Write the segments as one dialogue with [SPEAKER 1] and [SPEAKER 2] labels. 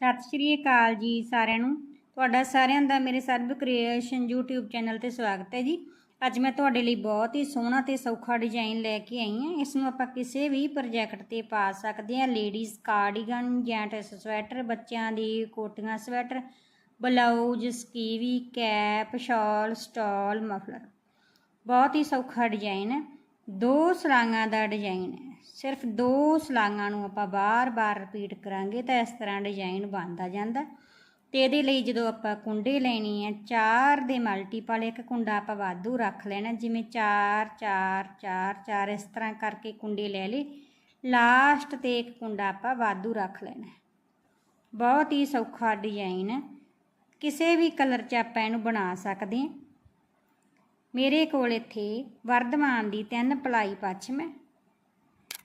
[SPEAKER 1] ਸਤਿ ਸ਼੍ਰੀ ਅਕਾਲ ਜੀ ਸਾਰਿਆਂ ਨੂੰ। ਤੁਹਾਡਾ ਸਾਰਿਆਂ ਦਾ ਮੇਰੇ ਸਰਬ ਕ੍ਰੀਏਸ਼ਨ YouTube ਚੈਨਲ ਤੇ ਸਵਾਗਤ ਹੈ ਜੀ। ਅੱਜ ਮੈਂ ਤੁਹਾਡੇ ਲਈ ਬਹੁਤ ਹੀ ਸੋਹਣਾ ਤੇ ਸੌਖਾ ਡਿਜ਼ਾਈਨ ਲੈ ਕੇ ਆਈ ਹਾਂ। ਇਸ ਨੂੰ ਆਪਾਂ ਕਿਸੇ ਵੀ ਪ੍ਰੋਜੈਕਟ ਤੇ ਪਾ ਸਕਦੇ ਹਾਂ। ਲੇਡੀਜ਼ ਕਾਰਡੀਗਨ ਜੈਂਟਸ ਸਵੈਟਰ ਬੱਚਿਆਂ ਦੀ ਕੋਟੀਆਂ sweater blouse skivvy cap shawl stole muffler ਬਹੁਤ ਹੀ ਸੌਖਾ ਡਿਜ਼ਾਈਨ ਹੈ। ਦੋ ਸਲਾਈਆਂ ਦਾ ਡਿਜ਼ਾਈਨ ਹੈ। ਸਿਰਫ ਦੋ ਸਲਾਈਆਂ ਨੂੰ ਆਪਾਂ ਬਾਰ-ਬਾਰ ਰਿਪੀਟ ਕਰਾਂਗੇ ਤਾਂ ਇਸ ਤਰ੍ਹਾਂ ਡਿਜ਼ਾਈਨ ਬਣਦਾ ਜਾਂਦਾ। ਤੇ ਇਹਦੇ ਲਈ ਜਦੋਂ ਆਪਾਂ ਕੁੰਡੇ ਲੈਣੀ ਹੈ ਚਾਰ ਦੇ ਮਲਟੀਪਲ ਇੱਕ ਕੁੰਡਾ ਆਪਾਂ ਵਾਧੂ ਰੱਖ ਲੈਣਾ, ਜਿਵੇਂ 4 4 4 4 ਇਸ ਤਰ੍ਹਾਂ ਕਰਕੇ ਕੁੰਡੇ ਲੈ ਲਏ। ਲਾਸਟ ਤੇ ਇੱਕ ਕੁੰਡਾ ਆਪਾਂ ਵਾਧੂ ਰੱਖ ਲੈਣਾ। ਬਹੁਤ ਹੀ ਸੌਖਾ ਡਿਜ਼ਾਈਨ ਹੈ ਕਿਸੇ ਵੀ ਕਲਰ 'ਚ ਆਪਾਂ ਇਹਨੂੰ ਬਣਾ ਸਕਦੇ ਹਾਂ ਮੇਰੇ ਕੋਲ ਇੱਥੇ ਵਰਧਮਾਨ ਦੀ ਤਿੰਨ ਪਲਾਈ ਪੱਛਮ ਹੈ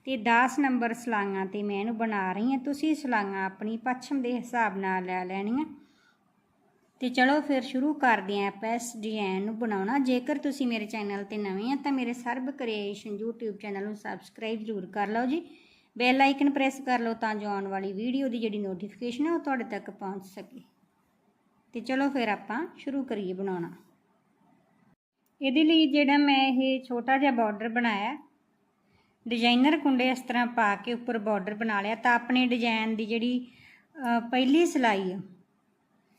[SPEAKER 1] ਤੇ 10 ਨੰਬਰ ਸਲਾਈਆਂ ਤੇ ਮੈਂ ਇਹਨੂੰ ਬਣਾ ਰਹੀ ਹਾਂ। ਤੁਸੀਂ ਸਲਾਈਆਂ ਆਪਣੀ ਪੱਛਮ ਦੇ ਹਿਸਾਬ ਨਾਲ ਲੈ ਲੈਣੀਆਂ। ਤੇ ਚਲੋ ਫਿਰ ਸ਼ੁਰੂ ਕਰਦੇ ਹਾਂ ਆਪਾਂ ਇਸ ਡਿਜ਼ਾਈਨ ਨੂੰ ਬਣਾਉਣਾ। ਜੇਕਰ ਤੁਸੀਂ ਮੇਰੇ ਚੈਨਲ ਤੇ ਨਵੇਂ ਆ ਤਾਂ ਮੇਰੇ ਸਰਬ ਕ੍ਰੀਏਸ਼ਨ YouTube ਚੈਨਲ ਨੂੰ ਸਬਸਕ੍ਰਾਈਬ ਜ਼ਰੂਰ ਕਰ ਲਓ ਜੀ। ਬੈਲ ਆਈਕਨ ਪ੍ਰੈਸ ਕਰ ਲਓ ਤਾਂ ਜੋ ਆਉਣ ਵਾਲੀ ਵੀਡੀਓ ਦੀ ਜਿਹੜੀ ਨੋਟੀਫਿਕੇਸ਼ਨ ਹੈ ਉਹ ਤੁਹਾਡੇ ਤੱਕ ਪਹੁੰਚ ਸਕੇ। ਤੇ ਚਲੋ ਫਿਰ ਆਪਾਂ ਸ਼ੁਰੂ ਕਰੀਏ ਬਣਾਉਣਾ। ਇਹਦੇ ਲਈ ਜਿਹੜਾ ਮੈਂ ਇਹ ਛੋਟਾ ਜਿਹਾ ਬਾਰਡਰ ਬਣਾਇਆ। ਡਿਜ਼ਾਈਨਰ ਕੁੰਡੇ ਇਸ ਤਰ੍ਹਾਂ ਪਾ ਕੇ ਉੱਪਰ ਬਾਰਡਰ ਬਣਾ ਲਿਆ ਤਾਂ ਆਪਣੇ ਡਿਜ਼ਾਈਨ ਦੀ ਜਿਹੜੀ ਪਹਿਲੀ ਸਿਲਾਈ ਆ।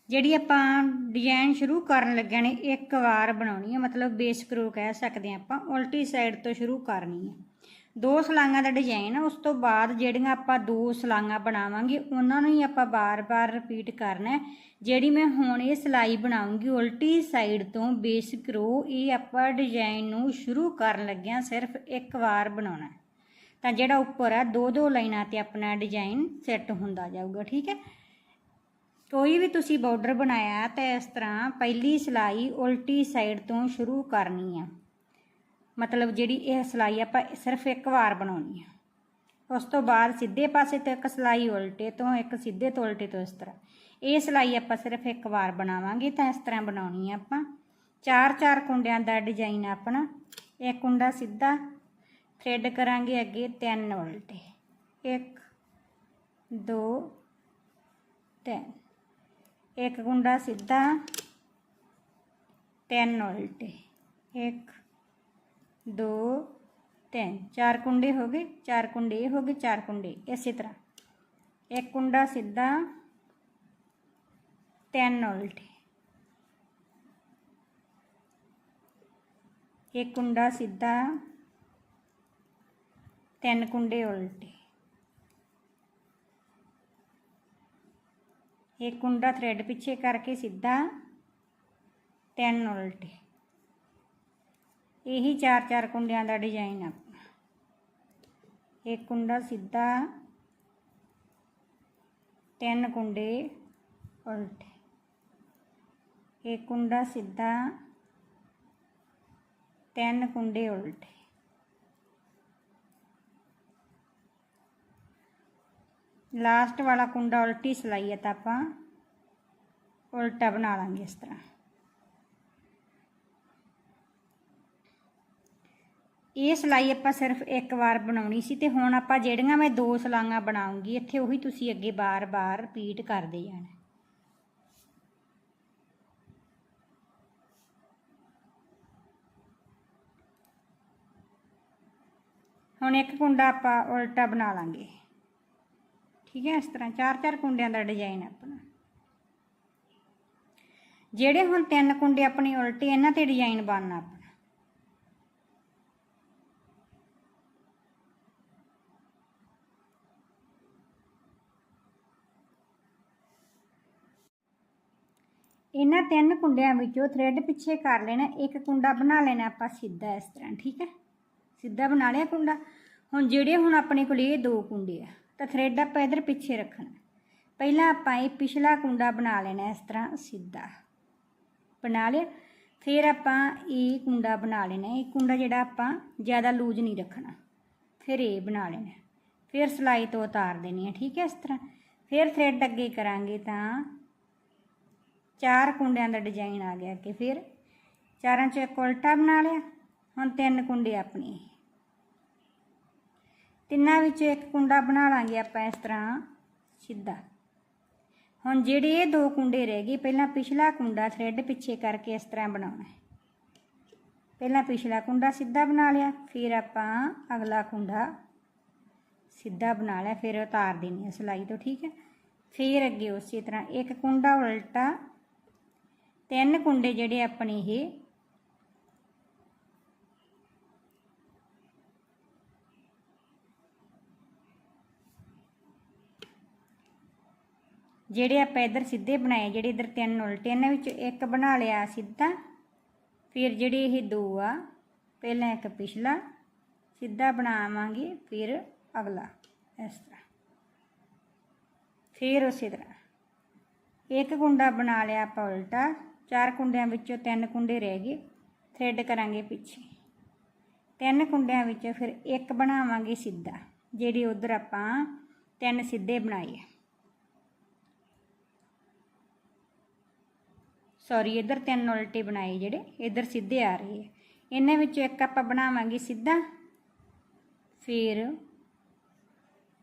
[SPEAKER 1] ਜਿਹੜੀ ਆਪਾਂ ਡਿਜ਼ਾਈਨ ਸ਼ੁਰੂ ਕਰਨ ਲੱਗਿਆ ਨੇ, ਇੱਕ ਵਾਰ ਬਣਾਉਣੀ ਹੈ ਮਤਲਬ ਬੇਸ ਕਰੋ ਕਹਿ ਸਕਦੇ ਹਾਂ ਆਪਾਂ, ਉਲਟੀ ਸਾਈਡ ਤੋਂ ਸ਼ੁਰੂ ਕਰਨੀ ਹੈ ਦੋ ਸਲਾਈਆਂ ਦਾ ਡਿਜ਼ਾਈਨ ਉਸ ਤੋਂ ਬਾਅਦ ਜਿਹੜੀਆਂ ਆਪਾਂ ਦੋ ਸਲਾਈਆਂ ਬਣਾਵਾਂਗੇ, ਉਹਨਾਂ ਨੂੰ ਹੀ ਆਪਾਂ ਬਾਰ-ਬਾਰ ਰਿਪੀਟ ਕਰਨਾ ਜਿਹੜੀ ਮੈਂ ਹੁਣ ਇਹ ਸਿਲਾਈ ਬਣਾਉਂਗੀ, ਉਲਟੀ ਸਾਈਡ ਤੋਂ ਬੇਸਿਕ ਰੋ ਇਹ ਆਪਾਂ ਡਿਜ਼ਾਈਨ ਨੂੰ ਸ਼ੁਰੂ ਕਰਨ ਲੱਗਿਆਂ ਸਿਰਫ ਇੱਕ ਵਾਰ ਬਣਾਉਣਾ ਤਾਂ ਜਿਹੜਾ ਉੱਪਰ ਆ, ਦੋ ਦੋ ਲਾਈਨਾਂ ਤੇ ਆਪਣਾ ਡਿਜ਼ਾਈਨ ਸੈੱਟ ਹੁੰਦਾ ਜਾਊਗਾ, ਠੀਕ ਹੈ? ਕੋਈ ਵੀ ਤੁਸੀਂ ਬਾਰਡਰ ਬਣਾਇਆ ਤਾਂ ਇਸ ਤਰ੍ਹਾਂ ਪਹਿਲੀ ਸਿਲਾਈ ਉਲਟੀ ਸਾਈਡ ਤੋਂ ਸ਼ੁਰੂ ਕਰਨੀ ਆ। ਮਤਲਬ ਜਿਹੜੀ ਇਹ ਸਿਲਾਈ ਆਪਾਂ ਸਿਰਫ ਇੱਕ ਵਾਰ ਬਣਾਉਣੀ ਆ। ਉਸ ਤੋਂ ਬਾਅਦ ਸਿੱਧੇ ਪਾਸੇ ਤੋਂ ਇੱਕ ਸਿਲਾਈ ਉਲਟੇ ਤੋਂ, ਇੱਕ ਸਿੱਧੇ ਤੋਂ ਉਲਟੇ ਤੋਂ ਇਸ ਤਰ੍ਹਾਂ। ਇਹ ਸਿਲਾਈ ਆਪਾਂ ਸਿਰਫ ਇੱਕ ਵਾਰ ਬਣਾਵਾਂਗੇ ਤਾਂ ਇਸ ਤਰ੍ਹਾਂ ਬਣਾਉਣੀ ਆ ਆਪਾਂ। ਚਾਰ ਚਾਰ ਕੁੰਡਿਆਂ ਦਾ ਡਿਜ਼ਾਈਨ ਆਪਣਾ। ਇੱਕ ਕੁੰਡਾ ਸਿੱਧਾ ਥ੍ਰੈਡ ਕਰਾਂਗੇ ਅੱਗੇ ਤਿੰਨ ਉਲਟੇ। 1 2 3 ਇੱਕ ਕੁੰਡਾ ਸਿੱਧਾ ਤਿੰਨ ਉਲਟੇ। 1 2 3 ਚਾਰ ਕੁੰਡੇ ਹੋ ਗਏ। ਚਾਰ ਕੁੰਡੇ, ਇਹ ਹੋ ਗਏ ਚਾਰ ਕੁੰਡੇ। ਇਸੇ ਤਰ੍ਹਾਂ। ਇੱਕ ਕੁੰਡਾ ਸਿੱਧਾ, ਤਿੰਨ ਉਲਟੇ। ਇੱਕ ਕੁੰਡਾ ਸਿੱਧਾ, ਤਿੰਨ ਕੁੰਡੇ ਉਲਟੇ। ਇੱਕ ਕੁੰਡਾ ਥ੍ਰੈਡ ਪਿੱਛੇ ਕਰਕੇ ਸਿੱਧਾ, ਤਿੰਨ ਉਲਟੇ। ਇਹੀ ਚਾਰ ਚਾਰ ਕੁੰਡਿਆਂ ਦਾ ਡਿਜ਼ਾਈਨ ਆ। ਇੱਕ ਕੁੰਡਾ ਸਿੱਧਾ, ਤਿੰਨ ਕੁੰਡੇ ਉਲਟੇ। ਇੱਕ ਕੁੰਡਾ ਸਿੱਧਾ, ਤਿੰਨ ਕੁੰਡੇ ਉਲਟੇ। ਲਾਸਟ ਵਾਲਾ ਕੁੰਡਾ ਉਲਟੀ ਸਿਲਾਈ ਹੈ ਤਾਂ ਆਪਾਂ, ਉਲਟਾ ਬਣਾ ਲਾਂਗੇ ਇਸ ਤਰ੍ਹਾਂ। ਇਹ ਸਿਲਾਈ ਆਪਾਂ ਸਿਰਫ ਇੱਕ ਵਾਰ ਬਣਾਉਣੀ ਸੀ ਤੇ ਹੁਣ ਆਪਾਂ ਜਿਹੜੀਆਂ ਮੈਂ ਦੋ ਸਲਾਈਆਂ ਬਣਾਉਂਗੀ, ਇੱਥੇ ਉਹੀ ਤੁਸੀਂ ਅੱਗੇ ਬਾਰ-ਬਾਰ ਰਿਪੀਟ ਕਰਦੇ ਜਾਣਾ। ਹੁਣ ਇੱਕ ਕੁੰਡਾ ਆਪਾਂ ਉਲਟਾ ਬਣਾ ਲਾਂਗੇ। ਠੀਕ ਹੈ, ਇਸ ਤਰ੍ਹਾਂ ਚਾਰ ਚਾਰ ਕੁੰਡਿਆਂ ਦਾ ਡਿਜ਼ਾਈਨ ਆਪਣਾ। ਜਿਹੜੇ ਹੁਣ ਤਿੰਨ ਕੁੰਡੇ ਆਪਣੇ ਉਲਟੇ, ਇਹਨਾਂ ਤੇ ਡਿਜ਼ਾਈਨ ਬਣਨਾ ਆਪਣਾ। ਇਹਨਾਂ ਤਿੰਨ ਕੁੰਡਿਆਂ ਵਿੱਚੋਂ ਥ੍ਰੈਡ ਪਿੱਛੇ ਕਰ ਲੈਣਾ, ਇੱਕ ਕੁੰਡਾ ਬਣਾ ਲੈਣਾ ਆਪਾਂ ਸਿੱਧਾ ਇਸ ਤਰ੍ਹਾਂ, ਠੀਕ ਹੈ? ਸਿੱਧਾ ਬਣਾ ਲਿਆ ਕੁੰਡਾ। ਹੁਣ ਜਿਹੜੇ ਹੁਣ ਆਪਣੇ ਕੋਲ ਇਹ ਦੋ ਕੁੰਡੇ ਆ, ਤਾਂ ਥ੍ਰੈਡ ਆਪਾਂ ਇਧਰ ਪਿੱਛੇ ਰੱਖਣਾ। ਪਹਿਲਾਂ ਆਪਾਂ ਇਹ ਪਿਛਲਾ ਕੁੰਡਾ ਬਣਾ ਲੈਣਾ ਇਸ ਤਰ੍ਹਾਂ ਸਿੱਧਾ। ਬਣਾ ਲਿਆ। ਫਿਰ ਆਪਾਂ ਇਹ ਕੁੰਡਾ ਬਣਾ ਲੈਣਾ। ਇਹ ਕੁੰਡਾ ਜਿਹੜਾ ਆਪਾਂ ਜ਼ਿਆਦਾ ਲੂਜ਼ ਨਹੀਂ ਰੱਖਣਾ। ਫਿਰ ਇਹ ਬਣਾ ਲੈਣਾ। ਫਿਰ ਸਲਾਈ ਤੋਂ ਉਤਾਰ ਦੇਣੀ ਹੈ ਠੀਕ ਹੈ ਇਸ ਤਰ੍ਹਾਂ। ਫਿਰ ਥ੍ਰੈਡ ਅੱਗੇ ਕਰਾਂਗੇ ਤਾਂ ਚਾਰ ਕੁੰਡਿਆਂ ਦਾ ਡਿਜ਼ਾਈਨ ਆ ਗਿਆ ਕਿ ਫਿਰ। ਚਾਰਾਂ 'ਚੋਂ ਇੱਕ ਉਲਟਾ ਬਣਾ ਲਿਆ। ਹੁਣ ਤਿੰਨ ਕੁੰਡੇ ਆਪਣੇ ਤਿੰਨਾਂ ਵਿੱਚੋਂ ਇੱਕ ਕੁੰਡਾ ਬਣਾ ਲਾਂਗੇ ਆਪਾਂ ਇਸ ਤਰ੍ਹਾਂ ਸਿੱਧਾ। ਹੁਣ ਜਿਹੜੇ ਇਹ ਦੋ ਕੁੰਡੇ ਰਹਿ ਗਏ, ਪਹਿਲਾਂ ਪਿਛਲਾ ਕੁੰਡਾ ਥ੍ਰੈਡ ਪਿੱਛੇ ਕਰਕੇ ਇਸ ਤਰ੍ਹਾਂ ਬਣਾਉਣਾ ਹੈ। ਪਹਿਲਾਂ ਪਿਛਲਾ ਕੁੰਡਾ ਸਿੱਧਾ ਬਣਾ ਲਿਆ, ਫਿਰ ਆਪਾਂ ਅਗਲਾ ਕੁੰਡਾ ਸਿੱਧਾ ਬਣਾ ਲਿਆ, ਫਿਰ ਉਤਾਰ ਦੇਣੀ ਹੈ ਸਿਲਾਈ ਤੋਂ, ਠੀਕ ਹੈ। ਫਿਰ ਅੱਗੇ ਉਸੇ ਤਰ੍ਹਾਂ ਇੱਕ ਕੁੰਡਾ ਉਲਟਾ ਤਿੰਨ ਕੁੰਡੇ ਜਿਹੜੇ ਆਪਣੇ ਇਹ। ਜਿਹੜੇ ਆਪਾਂ ਇੱਧਰ ਸਿੱਧੇ ਬਣਾਏ, ਜਿਹੜੇ ਇੱਧਰ ਤਿੰਨ ਉਲਟੇ ਇਹਨਾਂ ਵਿੱਚ ਇੱਕ ਬਣਾ ਲਿਆ ਸਿੱਧਾ, ਫਿਰ ਜਿਹੜੇ ਇਹ ਦੋ ਆ, ਪਹਿਲਾਂ ਇੱਕ ਪਿਛਲਾ, ਸਿੱਧਾ ਬਣਾਵਾਂਗੇ ਫਿਰ ਅਗਲਾ, ਇਸ ਤਰ੍ਹਾਂ। ਫਿਰ ਉਸੇ ਤਰ੍ਹਾਂ। ਇੱਕ ਕੁੰਡਾ ਬਣਾ ਲਿਆ ਆਪਾਂ ਉਲਟਾ। ਚਾਰ ਕੁੰਡਿਆਂ ਵਿੱਚੋਂ ਤਿੰਨ ਕੁੰਡੇ ਰਹਿ ਗਏ ਥਰੈਡ ਕਰਾਂਗੇ ਪਿੱਛੇ। ਤਿੰਨ ਕੁੰਡਿਆਂ ਵਿੱਚੋਂ ਫਿਰ ਇੱਕ ਬਣਾਵਾਂਗੇ ਸਿੱਧਾ, ਜਿਹੜੀ ਉਧਰ ਆਪਾਂ ਤਿੰਨ ਸਿੱਧੇ ਬਣਾਏ ਆ। ਸੌਰੀ ਇੱਧਰ ਤਿੰਨ ਉਲਟੇ ਬਣਾਏ ਜਿਹੜੇ, ਇੱਧਰ ਸਿੱਧੇ ਆ ਰਹੇ ਆ। ਇਹਨਾਂ ਵਿੱਚੋਂ ਇੱਕ ਆਪਾਂ ਬਣਾਵਾਂਗੇ ਸਿੱਧਾ, ਫਿਰ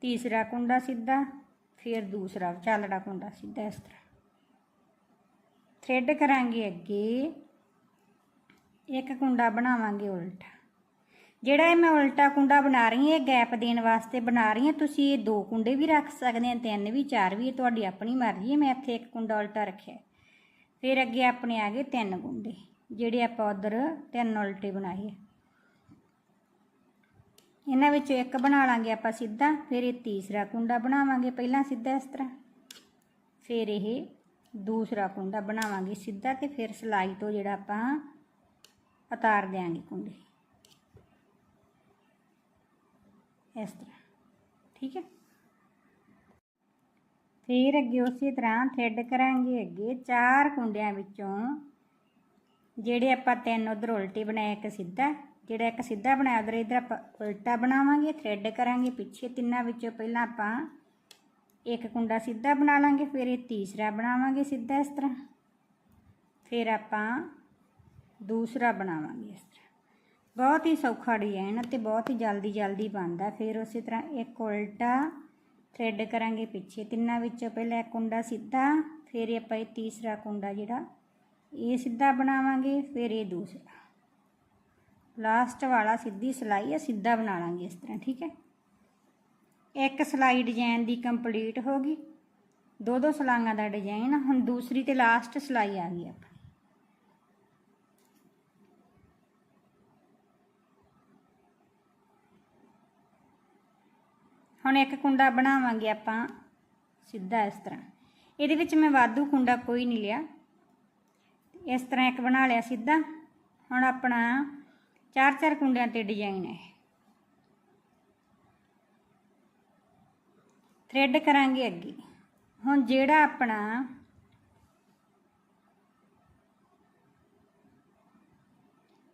[SPEAKER 1] ਤੀਸਰਾ ਕੁੰਡਾ ਸਿੱਧਾ, ਫਿਰ ਦੂਸਰਾ ਚਾਲੜਾ ਕੁੰਡਾ ਸਿੱਧਾ ਇਸ ਤਰ੍ਹਾਂ। ਥ੍ਰੈਡ ਕਰਾਂਗੇ ਅੱਗੇ। ਇੱਕ ਕੁੰਡਾ ਬਣਾਵਾਂਗੇ ਉਲਟਾ। ਜਿਹੜਾ ਇਹ ਮੈਂ ਉਲਟਾ ਕੁੰਡਾ ਬਣਾ ਰਹੀ ਹਾਂ, ਇਹ ਗੈਪ ਦੇਣ ਵਾਸਤੇ ਬਣਾ ਰਹੀ ਹਾਂ। ਤੁਸੀਂ ਇਹ ਦੋ ਕੁੰਡੇ ਵੀ ਰੱਖ ਸਕਦੇ ਆ ਤਿੰਨ ਵੀ, ਚਾਰ ਵੀ, ਇਹ ਤੁਹਾਡੀ ਆਪਣੀ ਮਰਜ਼ੀ ਹੈ। ਮੈਂ ਇੱਥੇ ਇੱਕ ਕੁੰਡਾ ਉਲਟਾ ਰੱਖਿਆ। ਫਿਰ ਅੱਗੇ ਆਪਣੇ ਆ ਗਏ ਤਿੰਨ ਕੁੰਡੇ, ਜਿਹੜੇ ਆਪਾਂ ਉਧਰ ਤਿੰਨ ਉਲਟੇ ਬਣਾਏ ਇਹਨਾਂ ਵਿੱਚੋਂ ਇੱਕ ਬਣਾ ਲਾਂਗੇ ਆਪਾਂ ਸਿੱਧਾ, ਫਿਰ ਇਹ ਤੀਸਰਾ ਕੁੰਡਾ ਬਣਾਵਾਂਗੇ। ਪਹਿਲਾਂ ਸਿੱਧਾ ਇਸ ਤਰ੍ਹਾਂ। ਫਿਰ ਇਹ ਦੂਸਰਾ ਕੁੰਡਾ ਬਣਾਵਾਂਗੇ ਸਿੱਧਾ ਤੇ ਫਿਰ ਸਿਲਾਈ ਤੋਂ ਜਿਹੜਾ ਆਪਾਂ ਉਤਾਰ ਦਿਆਂਗੇ ਕੁੰਡੇ। ਇਸ ਤਰ੍ਹਾਂ। ਠੀਕ ਹੈ? ਫਿਰ ਅੱਗੇ ਉਸੇ ਤਰ੍ਹਾਂ ਥ੍ਰੈਡ ਕਰਾਂਗੇ ਅੱਗੇ ਚਾਰ ਕੁੰਡਿਆਂ ਵਿੱਚੋਂ ਜਿਹੜੇ ਆਪਾਂ ਤਿੰਨ ਉਧਰ ਉਲਟੀ ਬਣਾਏ, ਇੱਕ ਸਿੱਧਾ। ਜਿਹੜਾ ਇੱਕ ਸਿੱਧਾ ਬਣਾਇਆ, ਉਧਰ ਇਧਰ ਆਪਾਂ ਉਲਟਾ ਬਣਾਵਾਂਗੇ, ਥ੍ਰੈਡ ਕਰਾਂਗੇ। ਪਿੱਛੇ ਤਿੰਨਾਂ ਵਿੱਚੋਂ ਪਹਿਲਾਂ ਆਪਾਂ ਇੱਕ ਕੁੰਡਾ ਸਿੱਧਾ ਬਣਾ ਲਾਂਗੇ, ਫਿਰ ਇਹ ਤੀਸਰਾ ਬਣਾਵਾਂਗੇ ਸਿੱਧਾ ਇਸ ਤਰ੍ਹਾਂ। ਫਿਰ ਆਪਾਂ ਦੂਸਰਾ ਬਣਾਵਾਂਗੇ ਇਸ ਤਰ੍ਹਾਂ। ਬਹੁਤ ਹੀ ਸੌਖਾ ਡਿਜ਼ਾਈਨ ਅਤੇ ਬਹੁਤ ਹੀ ਜਲਦੀ ਜਲਦੀ ਬਣਦਾ। ਫਿਰ ਉਸੇ ਤਰ੍ਹਾਂ ਇੱਕ ਉਲਟਾ ਥ੍ਰੈਡ ਕਰਾਂਗੇ ਪਿੱਛੇ ਤਿੰਨਾਂ ਵਿੱਚੋਂ। ਪਹਿਲਾਂ ਇੱਕ ਕੁੰਡਾ ਸਿੱਧਾ, ਫਿਰ ਆਪਾਂ ਇਹ ਤੀਸਰਾ ਕੁੰਡਾ ਜਿਹੜਾ, ਇਹ ਸਿੱਧਾ ਬਣਾਵਾਂਗੇ, ਫਿਰ ਇਹ ਦੂਸਰਾ। ਲਾਸਟ ਵਾਲਾ ਸਿੱਧੀ ਸਿਲਾਈ ਹੈ ਸਿੱਧਾ ਬਣਾ ਲਾਂਗੇ ਇਸ ਤਰ੍ਹਾਂ, ਠੀਕ ਹੈ? ਇੱਕ ਸਿਲਾਈ ਡਿਜ਼ਾਈਨ ਦੀ ਕੰਪਲੀਟ ਹੋ ਗਈ। ਦੋ ਦੋ ਸਲਾਈਆਂ ਦਾ ਡਿਜ਼ਾਈਨ, ਹੁਣ ਦੂਸਰੀ ਤੇ ਲਾਸਟ ਸਿਲਾਈ ਆ ਗਈ ਆਪਣੀ। ਹੁਣ ਇੱਕ ਕੁੰਡਾ ਬਣਾਵਾਂਗੇ ਆਪਾਂ ਸਿੱਧਾ ਇਸ ਤਰ੍ਹਾਂ। ਇਹਦੇ ਵਿੱਚ ਮੈਂ ਵਾਧੂ ਕੁੰਡਾ ਕੋਈ ਨਹੀਂ ਲਿਆ। ਇਸ ਤਰ੍ਹਾਂ ਇੱਕ ਬਣਾ ਲਿਆ ਸਿੱਧਾ। ਹੁਣ ਆਪਣਾ ਚਾਰ ਚਾਰ ਕੁੰਡਿਆਂ ਤੇ ਡਿਜ਼ਾਈਨ ਹੈ। ਥਰੈਡ ਕਰਾਂਗੇ ਅੱਗੇ। ਹੁਣ ਜਿਹੜਾ ਆਪਣਾ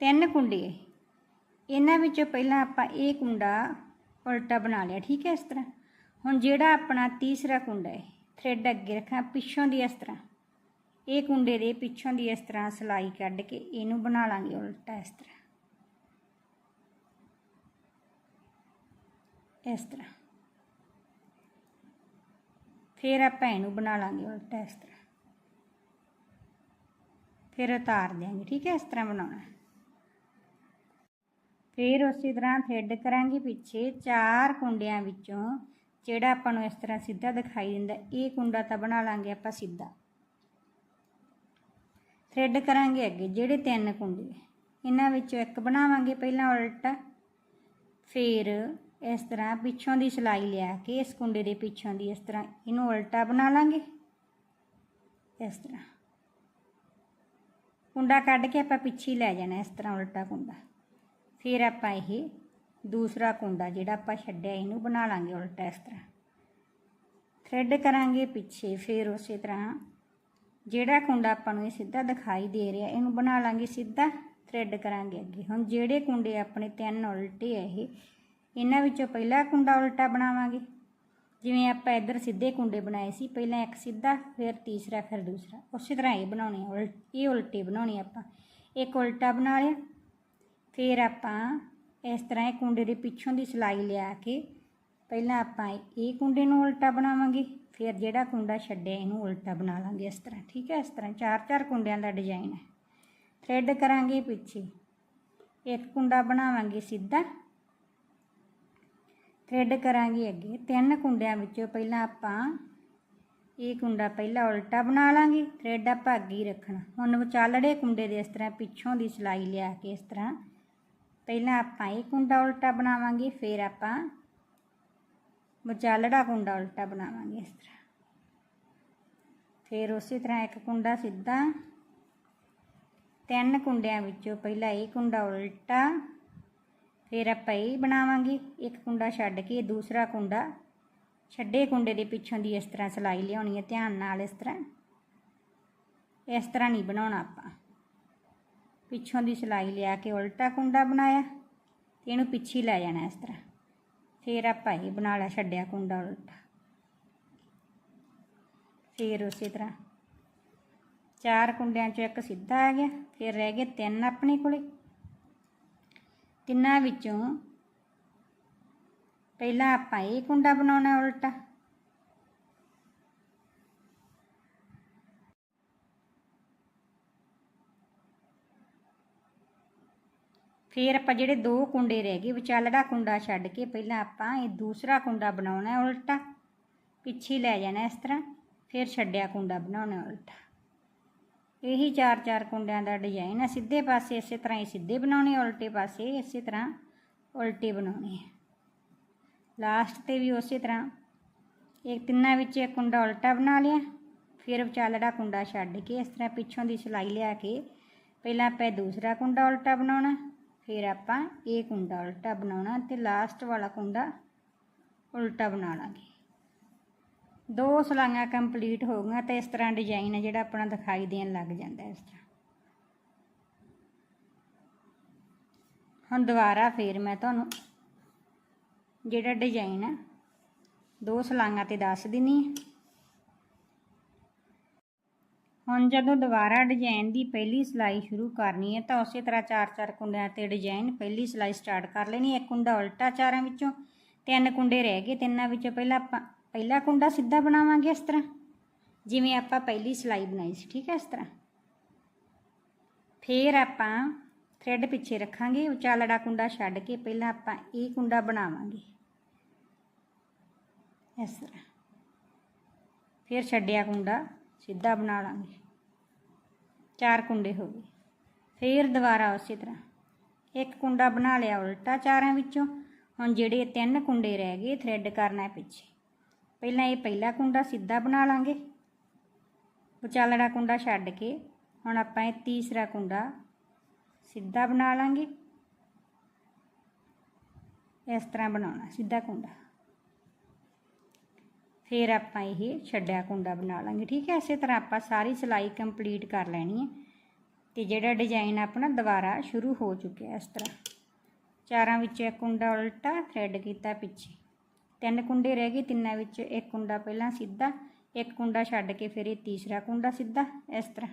[SPEAKER 1] ਤਿੰਨ ਕੁੰਡੇ ਇਹਨਾਂ ਵਿੱਚੋਂ ਪਹਿਲਾਂ ਆਪਾਂ ਇਹ ਕੁੰਡਾ ਉਲਟਾ ਬਣਾ ਲਿਆ, ਠੀਕ ਹੈ ਇਸ ਤਰ੍ਹਾਂ। ਹੁਣ ਜਿਹੜਾ ਆਪਣਾ ਤੀਸਰਾ ਕੁੰਡਾ ਹੈ ਥ੍ਰੈਡ ਅੱਗੇ ਰੱਖਾਂ, ਪਿੱਛੋਂ ਦੀ ਇਸ ਤਰ੍ਹਾਂ। ਇਹ ਕੁੰਡੇ ਦੇ ਪਿੱਛੋਂ ਦੀ ਇਸ ਤਰ੍ਹਾਂ ਸਲਾਈ ਕੱਢ ਕੇ ਇਹਨੂੰ ਬਣਾ ਲਾਂਗੇ ਉਲਟਾ ਇਸ ਤਰ੍ਹਾਂ। ਇਸ ਤਰ੍ਹਾਂ। ਫਿਰ ਆਪਾਂ ਇਹਨੂੰ ਬਣਾ ਲਾਂਗੇ ਉਲਟਾ ਇਸ ਤਰ੍ਹਾਂ। ਫਿਰ ਉਤਾਰ ਦਿਆਂਗੇ, ਠੀਕ ਹੈ, ਇਸ ਤਰ੍ਹਾਂ ਬਣਾਉਣਾ। ਫਿਰ ਉਸੇ ਤਰ੍ਹਾਂ ਥ੍ਰੈਡ ਕਰਾਂਗੇ ਪਿੱਛੇ ਚਾਰ ਕੁੰਡਿਆਂ ਵਿੱਚੋਂ, ਜਿਹੜਾ ਆਪਾਂ ਨੂੰ ਇਸ ਤਰ੍ਹਾਂ ਸਿੱਧਾ ਦਿਖਾਈ ਦਿੰਦਾ, ਇਹ ਕੁੰਡਾ ਤਾਂ ਬਣਾ ਲਾਂਗੇ ਆਪਾਂ ਸਿੱਧਾ। ਥ੍ਰੈਡ ਕਰਾਂਗੇ ਅੱਗੇ, ਜਿਹੜੇ ਤਿੰਨ ਕੁੰਡੇ। ਇਹਨਾਂ ਵਿੱਚੋਂ ਇੱਕ ਬਣਾਵਾਂਗੇ ਪਹਿਲਾਂ ਉਲਟਾ, ਫਿਰ ਇਸ ਤਰ੍ਹਾਂ ਪਿੱਛੋਂ ਦੀ ਸਿਲਾਈ ਲਿਆ ਕੇ ਇਸ ਕੁੰਡੇ ਦੇ ਪਿੱਛੋਂ ਦੀ ਇਸ ਤਰ੍ਹਾਂ ਇਹਨੂੰ ਉਲਟਾ ਬਣਾ ਲਾਂਗੇ। ਇਸ ਤਰ੍ਹਾਂ। ਕੁੰਡਾ ਕੱਢ ਕੇ ਆਪਾਂ ਪਿੱਛੇ ਲੈ ਜਾਣਾ ਇਸ ਤਰ੍ਹਾਂ ਉਲਟਾ ਕੁੰਡਾ। ਫਿਰ ਆਪਾਂ ਇਹ ਦੂਸਰਾ ਕੁੰਡਾ ਜਿਹੜਾ ਆਪਾਂ ਛੱਡਿਆ ਇਹਨੂੰ ਬਣਾ ਲਾਂਗੇ ਉਲਟਾ ਇਸ ਤਰ੍ਹਾਂ। ਥ੍ਰੈਡ ਕਰਾਂਗੇ ਪਿੱਛੇ, ਫਿਰ ਉਸੇ ਤਰ੍ਹਾਂ ਜਿਹੜਾ ਕੁੰਡਾ ਆਪਾਂ ਨੂੰ ਇਹ ਸਿੱਧਾ ਦਿਖਾਈ ਦੇ ਰਿਹਾ, ਇਹਨੂੰ ਬਣਾ ਲਾਂਗੇ ਸਿੱਧਾ। ਥ੍ਰੈਡ ਕਰਾਂਗੇ ਅੱਗੇ। ਹੁਣ ਜਿਹੜੇ ਕੁੰਡੇ ਆਪਣੇ ਤਿੰਨ ਉਲਟੇ ਆ ਇਹ ਇਹਨਾਂ ਵਿੱਚੋਂ ਪਹਿਲਾ ਕੁੰਡਾ ਉਲਟਾ ਬਣਾਵਾਂਗੇ। ਜਿਵੇਂ ਆਪਾਂ ਇੱਧਰ ਸਿੱਧੇ ਕੁੰਡੇ ਬਣਾਏ ਸੀ, ਪਹਿਲਾਂ ਇੱਕ ਸਿੱਧਾ, ਫਿਰ ਤੀਸਰਾ, ਫਿਰ ਦੂਸਰਾ। ਉਸੇ ਤਰ੍ਹਾਂ ਇਹ ਬਣਾਉਣੇ ਉਲਟ, ਇਹ ਉਲਟੇ ਬਣਾਉਣੇ ਆਪਾਂ। ਇੱਕ ਉਲਟਾ ਬਣਾ ਲਿਆ। ਫਿਰ ਆਪਾਂ ਇਸ ਤਰ੍ਹਾਂ ਇਹ ਕੁੰਡੇ ਦੇ ਪਿੱਛੋਂ ਦੀ ਸਿਲਾਈ ਲਿਆ ਕੇ, ਪਹਿਲਾਂ ਆਪਾਂ ਇਹ ਕੁੰਡੇ ਨੂੰ ਉਲਟਾ ਬਣਾਵਾਂਗੇ। ਫਿਰ ਜਿਹੜਾ ਕੁੰਡਾ ਛੱਡਿਆ, ਇਹਨੂੰ ਉਲਟਾ ਬਣਾ ਲਾਂਗੇ ਇਸ ਤਰ੍ਹਾਂ, ਠੀਕ ਹੈ? ਇਸ ਤਰ੍ਹਾਂ ਚਾਰ ਚਾਰ ਕੁੰਡਿਆਂ ਦਾ ਡਿਜ਼ਾਈਨ ਹੈ। ਥਰੈਡ ਕਰਾਂਗੇ ਪਿੱਛੇ। ਇੱਕ ਕੁੰਡਾ ਬਣਾਵਾਂਗੇ ਸਿੱਧਾ। ਥ੍ਰੈਡ ਕਰਾਂਗੇ ਅੱਗੇ। ਤਿੰਨ ਕੁੰਡਿਆਂ ਵਿੱਚੋਂ ਪਹਿਲਾਂ ਆਪਾਂ ਇਹ ਕੁੰਡਾ ਪਹਿਲਾਂ ਉਲਟਾ ਬਣਾ ਲਾਂਗੇ। ਥ੍ਰੈਡ ਆਪਾਂ ਅੱਗੇ ਹੀ ਰੱਖਣਾ। ਹੁਣ ਵਿਚਾਲੜੇ ਕੁੰਡੇ ਦੇ ਇਸ ਤਰ੍ਹਾਂ ਪਿੱਛੋਂ ਦੀ ਸਿਲਾਈ ਲਿਆ ਕੇ ਇਸ ਤਰ੍ਹਾਂ ਪਹਿਲਾਂ ਆਪਾਂ ਇਹ ਕੁੰਡਾ ਉਲਟਾ ਬਣਾਵਾਂਗੇ, ਫਿਰ ਆਪਾਂ ਵਿਚਾਲੜਾ ਕੁੰਡਾ ਉਲਟਾ ਬਣਾਵਾਂਗੇ ਇਸ ਤਰ੍ਹਾਂ। ਫਿਰ ਉਸੇ ਤਰ੍ਹਾਂ ਇੱਕ ਕੁੰਡਾ ਸਿੱਧਾ ਤਿੰਨ ਕੁੰਡਿਆਂ ਵਿੱਚੋਂ ਪਹਿਲਾਂ ਇਹ ਕੁੰਡਾ ਉਲਟਾ ਫਿਰ ਆਪਾਂ ਇਹ ਬਣਾਵਾਂਗੇ। ਇੱਕ ਕੁੰਡਾ ਛੱਡ ਕੇ ਦੂਸਰਾ ਕੁੰਡਾ। ਛੱਡੇ ਕੁੰਡੇ ਦੇ ਪਿੱਛੋਂ ਦੀ ਇਸ ਤਰ੍ਹਾਂ ਸਿਲਾਈ ਲਿਆਉਣੀ ਹੈ, ਧਿਆਨ ਨਾਲ ਇਸ ਤਰ੍ਹਾਂ। ਇਸ ਤਰ੍ਹਾਂ ਨਹੀਂ ਬਣਾਉਣਾ ਆਪਾਂ। ਪਿੱਛੋਂ ਦੀ ਸਿਲਾਈ ਲਿਆ ਕੇ ਉਲਟਾ ਕੁੰਡਾ ਬਣਾਇਆ ਤੇ ਇਹਨੂੰ ਪਿੱਛੇ ਲੈ ਜਾਣਾ ਇਸ ਤਰ੍ਹਾਂ। ਫਿਰ ਆਪਾਂ ਇਹ ਬਣਾ ਲਿਆ, ਛੱਡਿਆ ਕੁੰਡਾ ਉਲਟਾ। ਫਿਰ ਉਸੇ ਤਰ੍ਹਾਂ ਚਾਰ ਕੁੰਡਿਆਂ ਚੋਂ ਇੱਕ ਸਿੱਧਾ ਆ ਗਿਆ। ਫਿਰ ਰਹਿ ਗਏ ਤਿੰਨ ਆਪਣੇ ਕੋਲੇ। ਤਿੰਨਾਂ ਵਿੱਚੋਂ ਪਹਿਲਾਂ ਆਪਾਂ ਇਹ ਕੁੰਡਾ ਬਣਾਉਣਾ ਉਲਟਾ। ਫਿਰ ਆਪਾਂ ਜਿਹੜੇ ਦੋ ਕੁੰਡੇ ਰਹਿ ਗਏ, ਵਿਚਾਲੜਾ ਕੁੰਡਾ ਛੱਡ ਕੇ ਪਹਿਲਾਂ ਆਪਾਂ ਇਹ ਦੂਸਰਾ ਕੁੰਡਾ ਬਣਾਉਣਾ ਉਲਟਾ। ਪਿੱਛੇ ਲੈ ਜਾਣਾ ਇਸ ਤਰ੍ਹਾਂ, ਫਿਰ ਛੱਡਿਆ ਕੁੰਡਾ ਬਣਾਉਣਾ ਉਲਟਾ। ਇਹੀ ਚਾਰ ਚਾਰ ਕੁੰਡਿਆਂ ਦਾ ਡਿਜ਼ਾਈਨ ਹੈ ਸਿੱਧੇ ਪਾਸੇ ਇਸੇ ਤਰ੍ਹਾਂ ਹੀ ਸਿੱਧੇ ਬਣਾਉਣੇ, ਉਲਟੇ ਪਾਸੇ ਇਸੇ ਤਰ੍ਹਾਂ ਉਲਟੇ ਬਣਾਉਣੇ ਹੈ ਲਾਸਟ ਤੇ ਵੀ ਉਸੇ ਤਰ੍ਹਾਂ। ਇੱਕ ਤਿੰਨਾਂ ਵਿੱਚ ਇੱਕ ਕੁੰਡਾ ਉਲਟਾ ਬਣਾ ਲਿਆ। ਫਿਰ ਵਿਚਾਲੜਾ ਕੁੰਡਾ ਛੱਡ ਕੇ ਇਸ ਤਰ੍ਹਾਂ ਪਿੱਛੋਂ ਦੀ ਸਿਲਾਈ ਲਿਆ ਕੇ ਪਹਿਲਾਂ ਆਪਾਂ ਦੂਸਰਾ ਕੁੰਡਾ ਉਲਟਾ ਬਣਾਉਣਾ, ਫਿਰ ਆਪਾਂ ਇਹ ਕੁੰਡਾ ਉਲਟਾ ਬਣਾਉਣਾ ਤੇ ਲਾਸਟ ਵਾਲਾ ਕੁੰਡਾ ਉਲਟਾ ਬਣਾ ਲਾਂਗੇ। ਦੋ ਸਲਾਈਆਂ ਕੰਪਲੀਟ ਹੋ ਗਈਆਂ ਤੇ ਇਸ ਤਰ੍ਹਾਂ ਡਿਜ਼ਾਈਨ ਹੈ ਜਿਹੜਾ ਆਪਣਾ ਦਿਖਾਈ ਦੇਣ ਲੱਗ ਜਾਂਦਾ ਇਸ ਤਰ੍ਹਾਂ। ਹੁਣ ਦੁਬਾਰਾ ਫੇਰ ਮੈਂ ਤੁਹਾਨੂੰ ਜਿਹੜਾ ਡਿਜ਼ਾਈਨ ਹੈ ਦੋ ਸਲਾਈਆਂ ਤੇ ਦੱਸ ਦਿੰਨੀ ਹੈ ਹੁਣ ਜਦੋਂ ਦੁਬਾਰਾ ਡਿਜ਼ਾਈਨ ਦੀ ਪਹਿਲੀ ਸਿਲਾਈ ਸ਼ੁਰੂ ਕਰਨੀ ਹੈ ਤਾਂ ਉਸੇ ਤਰ੍ਹਾਂ ਚਾਰ ਚਾਰ ਕੁੰਡਿਆਂ ਤੇ ਡਿਜ਼ਾਈਨ ਪਹਿਲੀ ਸਿਲਾਈ ਸਟਾਰਟ ਕਰ ਲੈਣੀ ਇੱਕ ਕੁੰਡਾ ਉਲਟਾ ਚਾਰਾਂ ਵਿੱਚੋਂ, ਤਿੰਨ ਕੁੰਡੇ ਰਹਿ ਗਏ ਤਿੰਨਾਂ ਵਿੱਚੋਂ ਪਹਿਲਾਂ ਆਪਾਂ ਪਹਿਲਾ ਕੁੰਡਾ ਸਿੱਧਾ ਬਣਾਵਾਂਗੇ ਇਸ ਤਰ੍ਹਾਂ। ਜਿਵੇਂ ਆਪਾਂ ਪਹਿਲੀ ਸਿਲਾਈ ਬਣਾਈ ਸੀ, ਠੀਕ ਹੈ ਇਸ ਤਰ੍ਹਾਂ। ਫਿਰ ਆਪਾਂ ਥ੍ਰੈਡ ਪਿੱਛੇ ਰੱਖਾਂਗੇ ਉਚਾਲੜਾ ਕੁੰਡਾ ਛੱਡ ਕੇ ਪਹਿਲਾਂ ਆਪਾਂ ਇਹ ਕੁੰਡਾ ਬਣਾਵਾਂਗੇ। ਇਸ ਤਰ੍ਹਾਂ। ਫਿਰ ਛੱਡਿਆ ਕੁੰਡਾ ਸਿੱਧਾ ਬਣਾ ਲਾਂਗੇ। ਚਾਰ ਕੁੰਡੇ ਹੋ ਗਏ। ਫਿਰ ਦੁਬਾਰਾ ਉਸੇ ਤਰ੍ਹਾਂ। ਇੱਕ ਕੁੰਡਾ ਬਣਾ ਲਿਆ ਉਲਟਾ ਚਾਰਾਂ ਵਿੱਚੋਂ। ਹੁਣ ਜਿਹੜੇ ਤਿੰਨ ਕੁੰਡੇ ਰਹਿ ਗਏ ਥ੍ਰੈਡ ਕਰਨਾ ਹੈ ਪਿੱਛੇ। ਪਹਿਲਾਂ ਇਹ ਪਹਿਲਾ ਕੁੰਡਾ ਸਿੱਧਾ ਬਣਾ ਲਾਂਗੇ। ਵਿਚਾਲੜਾ ਕੁੰਡਾ ਛੱਡ ਕੇ ਹੁਣ ਆਪਾਂ ਇਹ ਤੀਸਰਾ ਕੁੰਡਾ ਸਿੱਧਾ ਬਣਾ ਲਾਂਗੇ। ਇਸ ਤਰ੍ਹਾਂ ਬਣਾਉਣਾ, ਸਿੱਧਾ ਕੁੰਡਾ। ਫਿਰ ਆਪਾਂ ਇਹ ਛੱਡਿਆ ਕੁੰਡਾ ਬਣਾ ਲਾਂਗੇ, ਠੀਕ ਹੈ? ਇਸੇ ਤਰ੍ਹਾਂ ਆਪਾਂ ਸਾਰੀ ਸਿਲਾਈ ਕੰਪਲੀਟ ਕਰ ਲੈਣੀ ਹੈ। ਤੇ ਜਿਹੜਾ ਡਿਜ਼ਾਈਨ ਆਪਣਾ ਦੁਬਾਰਾ ਸ਼ੁਰੂ ਹੋ ਚੁੱਕਿਆ ਇਸ ਤਰ੍ਹਾਂ। ਚਾਰਾਂ ਵਿੱਚ ਇੱਕ ਕੁੰਡਾ ਉਲਟਾ ਥ੍ਰੈਡ ਕੀਤਾ ਪਿੱਛੇ। ਤਿੰਨ ਕੁੰਡੇ ਰਹਿ ਗਏ, ਤਿੰਨਾਂ ਵਿੱਚ ਇੱਕ ਕੁੰਡਾ ਪਹਿਲਾਂ ਸਿੱਧਾ, ਇੱਕ ਕੁੰਡਾ ਛੱਡ ਕੇ ਫਿਰ ਇਹ ਤੀਸਰਾ ਕੁੰਡਾ ਸਿੱਧਾ, ਇਸ ਤਰ੍ਹਾਂ।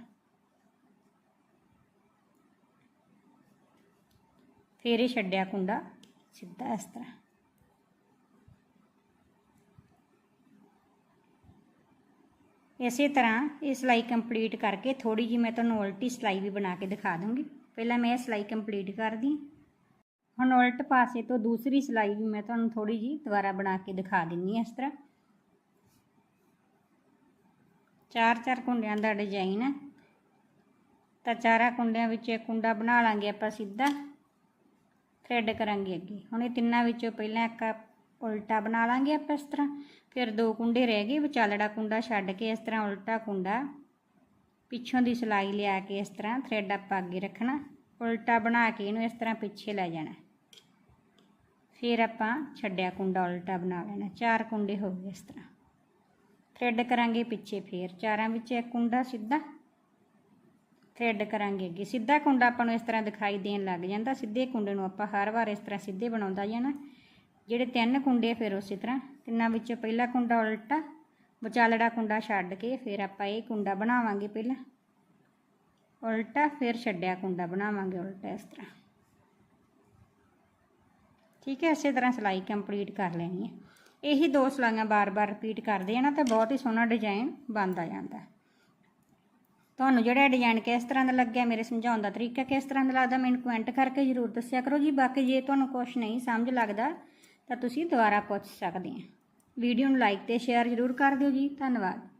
[SPEAKER 1] ਫਿਰ ਇਹ ਛੱਡਿਆ ਕੁੰਡਾ ਸਿੱਧਾ, ਇਸ ਤਰ੍ਹਾਂ। ਇਸੇ ਤਰ੍ਹਾਂ ਇਹ ਸਿਲਾਈ ਕੰਪਲੀਟ ਕਰਕੇ ਥੋੜੀ ਜੀ ਮੈਂ ਤੁਹਾਨੂੰ ਉਲਟੀ ਸਿਲਾਈ ਵੀ ਬਣਾ ਕੇ ਦਿਖਾ ਦੂੰਗੀ। ਪਹਿਲਾਂ ਮੈਂ ਇਹ ਸਿਲਾਈ ਕੰਪਲੀਟ ਕਰਦੀ ਹੁਣ ਉਲਟ ਪਾਸੇ ਤੋਂ ਦੂਸਰੀ ਸਿਲਾਈ ਵੀ ਮੈਂ ਤੁਹਾਨੂੰ ਥੋੜੀ ਜੀ ਦੁਬਾਰਾ ਬਣਾ ਕੇ ਦਿਖਾ ਦਿੰਨੀ ਇਸ ਤਰ੍ਹਾਂ। ਚਾਰ ਚਾਰ ਕੁੰਡਿਆਂ ਦਾ ਡਿਜ਼ਾਈਨ ਹੈ। ਤਾਂ ਚਾਰਾਂ ਕੁੰਡਿਆਂ ਵਿੱਚ ਇੱਕ ਕੁੰਡਾ ਬਣਾ ਲਾਂਗੇ ਆਪਾਂ ਸਿੱਧਾ ਥ੍ਰੈਡ ਕਰਾਂਗੇ ਅੱਗੇ। ਹੁਣ ਇਹ ਤਿੰਨਾਂ ਵਿੱਚੋਂ ਪਹਿਲਾਂ ਇੱਕ ਉਲਟਾ ਬਣਾ ਲਾਂਗੇ ਆਪਾਂ ਇਸ ਤਰ੍ਹਾਂ। ਫਿਰ ਦੋ ਕੁੰਡੇ ਰਹਿ ਗਏ, ਵਿਚਾਲੜਾ ਕੁੰਡਾ ਛੱਡ ਕੇ ਇਸ ਤਰ੍ਹਾਂ ਉਲਟਾ ਕੁੰਡਾ ਪਿੱਛੋਂ ਦੀ ਸਿਲਾਈ ਲਿਆ ਕੇ ਇਸ ਤਰ੍ਹਾਂ ਥਰੈਡ ਆਪਾਂ ਅੱਗੇ ਰੱਖਣਾ। ਉਲਟਾ ਬਣਾ ਕੇ ਇਹਨੂੰ ਇਸ ਤਰ੍ਹਾਂ ਪਿੱਛੇ ਲੈ ਜਾਣਾ। ਫਿਰ ਆਪਾਂ ਛੱਡਿਆ ਕੁੰਡਾ ਉਲਟਾ ਬਣਾ ਲੈਣਾ। ਚਾਰ ਕੁੰਡੇ ਹੋ ਗਏ ਇਸ ਤਰ੍ਹਾਂ। ਥ੍ਰੈਡ ਕਰਾਂਗੇ ਪਿੱਛੇ ਫੇਰ। ਚਾਰਾਂ ਵਿੱਚ ਇੱਕ ਕੁੰਡਾ ਸਿੱਧਾ। ਥ੍ਰੈਡ ਕਰਾਂਗੇ ਅੱਗੇ। ਸਿੱਧਾ ਕੁੰਡਾ ਆਪਾਂ ਨੂੰ ਇਸ ਤਰ੍ਹਾਂ ਦਿਖਾਈ ਦੇਣ ਲੱਗ ਜਾਂਦਾ। ਸਿੱਧੇ ਕੁੰਡੇ ਨੂੰ ਆਪਾਂ ਹਰ ਵਾਰ ਇਸ ਤਰ੍ਹਾਂ ਸਿੱਧੇ ਬਣਾਉਂਦਾ ਜਾਣਾ। ਜਿਹੜੇ ਤਿੰਨ ਕੁੰਡੇ ਫਿਰ ਉਸੇ ਤਰ੍ਹਾਂ। ਤਿੰਨਾਂ ਵਿੱਚੋਂ ਪਹਿਲਾ ਕੁੰਡਾ ਉਲਟਾ, ਵਿਚਾਲੜਾ ਕੁੰਡਾ ਛੱਡ ਕੇ ਫਿਰ ਆਪਾਂ ਇਹ ਕੁੰਡਾ ਬਣਾਵਾਂਗੇ ਪਹਿਲਾਂ। ਉਲਟਾ ਫਿਰ ਛੱਡਿਆ ਕੁੰਡਾ ਬਣਾਵਾਂਗੇ ਉਲਟਾ ਇਸ ਤਰ੍ਹਾਂ। ਠੀਕ ਹੈ, ਇਸੇ ਤਰ੍ਹਾਂ ਸਿਲਾਈ ਕੰਪਲੀਟ ਕਰ ਲੈਣੀ ਹੈ। ਇਹੀ ਦੋ ਸਲਾਈਆਂ ਬਾਰ-ਬਾਰ ਰਿਪੀਟ ਕਰਦੇ ਆ ਨਾ, ਤਾਂ ਬਹੁਤ ਹੀ ਸੋਹਣਾ ਡਿਜ਼ਾਈਨ ਬਣਦਾ ਜਾਂਦਾ। ਤੁਹਾਨੂੰ ਜਿਹੜਾ ਡਿਜ਼ਾਈਨ ਕਿਸ ਤਰ੍ਹਾਂ ਦਾ ਲੱਗਿਆ, ਮੇਰੇ ਸਮਝਾਉਣ ਦਾ ਤਰੀਕਾ ਕਿਸ ਤਰ੍ਹਾਂ ਦਾ ਲੱਗਦਾ, ਮੈਨੂੰ ਕਮੈਂਟ ਕਰਕੇ ਜ਼ਰੂਰ ਦੱਸਿਆ ਕਰੋ ਜੀ। ਬਾਕੀ ਜੇ ਤੁਹਾਨੂੰ ਕੁਝ ਨਹੀਂ ਸਮਝ ਲੱਗਦਾ, ਤਾਂ ਤੁਸੀਂ ਦੁਬਾਰਾ ਪੁੱਛ ਸਕਦੇ ਆ। ਵੀਡੀਓ ਨੂੰ ਲਾਈਕ ਤੇ ਸ਼ੇਅਰ ਜ਼ਰੂਰ ਕਰ ਦਿਓ ਜੀ। ਧੰਨਵਾਦ।